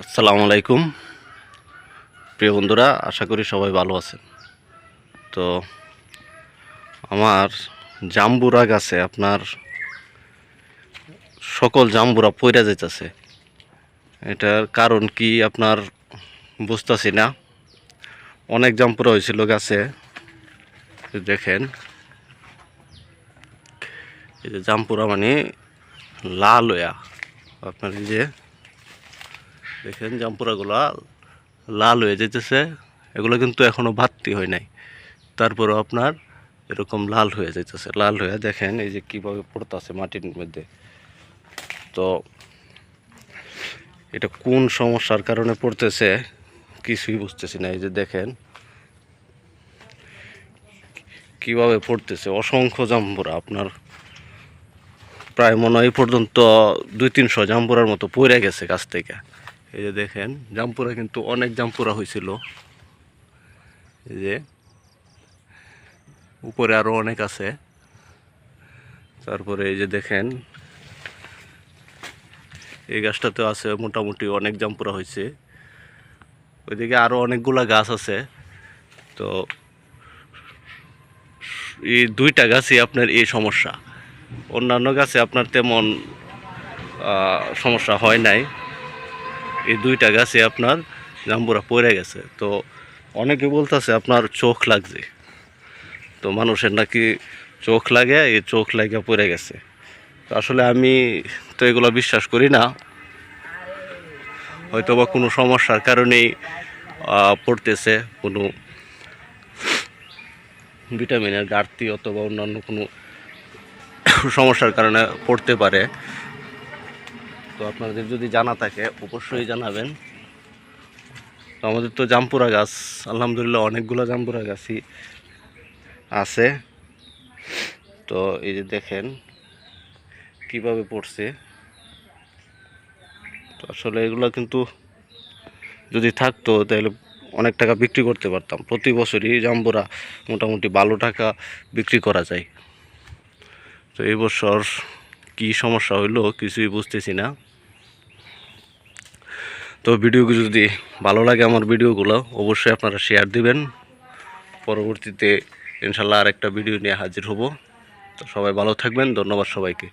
আসসালামু আলাইকুম। প্রিয় বন্ধুরা, আশা করি সবাই ভালো আছেন। তো আমার জাম্বুরা গাছে আপনার সকল জাম্বুরা পইরা যাইতেছে। এটার কারণ কি আপনার বুঝতেছি না। অনেক জাম্পুরা হয়েছিল গাছে। দেখেন। এই যে জাম্পুরা মানে লাল হইয়া। আপনার যে দেখেন জাম্পুরাগুলা লাল হয়ে যেতেছে এগুলো কিন্তু এখনও ভাত্তি হয় নাই। তারপরেও আপনার এরকম লাল হয়ে যাইতেছে। লাল হয়ে দেখেন এই যে কীভাবে পড়তেছে মাটির মধ্যে। তো এটা কোন সমস্যার কারণে পড়তেছে কিছুই বুঝতেছি না। এই যে দেখেন কীভাবে পড়তেছে। অসংখ্য জাম্বুরা আপনার প্রায় মনে হয় পর্যন্ত দুই তিনশো জাম্পুরার মতো পড়ে গেছে গাছ থেকে। এই যে দেখেন, জাম্পুরা কিন্তু অনেক জাম্পুরা হয়েছিল। এই যে উপরে আরও অনেক আছে। তারপরে এই যে দেখেন, এই গাছটাতে আছে মোটামুটি অনেক জাম্পুরা হয়েছে। ওইদিকে আরও অনেকগুলা গাছ আছে। তো এই দুইটা গাছই আপনার এই সমস্যা। অন্যান্য গাছে আপনার তেমন সমস্যা হয় নাই। এই দুইটা গাছে আপনার জাম্বুরা পড়ে গেছে। তো অনেকে বলতেছে আপনার চোখ লাগছে। তো মানুষের নাকি চোখ লাগে, এই চোখ লাগে পড়ে গেছে। তো আসলে আমি তো এগুলো বিশ্বাস করি না। হয়তো বা কোনো সমস্যার কারণেই পড়তেছে কোনো ভিটামিনের ঘাটতি অথবা অন্যান্য কোনো সমস্যার কারণে পড়তে পারে। তো আপনাদের যদি জানা থাকে, অবশ্যই জানাবেন। তো আমাদের তো জামপুরা গাছ, আলহামদুলিল্লাহ অনেকগুলো জামপুরা গাছই আছে। তো এই যে দেখেন, কীভাবে পড়ছে। তো আসলে এগুলো কিন্তু যদি থাকতো, তাহলে অনেক টাকা বিক্রি করতে পারতাম। প্রতি বছরই জাম্বুরা মোটামুটি ভালো টাকা বিক্রি করা যায়। তো এই বছর কী সমস্যা হইল কিছুই বুঝতেছি না। তো ভিডিওগুলো যদি ভালো লাগে আমার ভিডিওগুলো, অবশ্যই আপনারা শেয়ার দিবেন। পরবর্তীতে ইনশাল্লাহ আরেকটা ভিডিও নিয়ে হাজির হব। তো সবাই ভালো থাকবেন, ধন্যবাদ সবাইকে।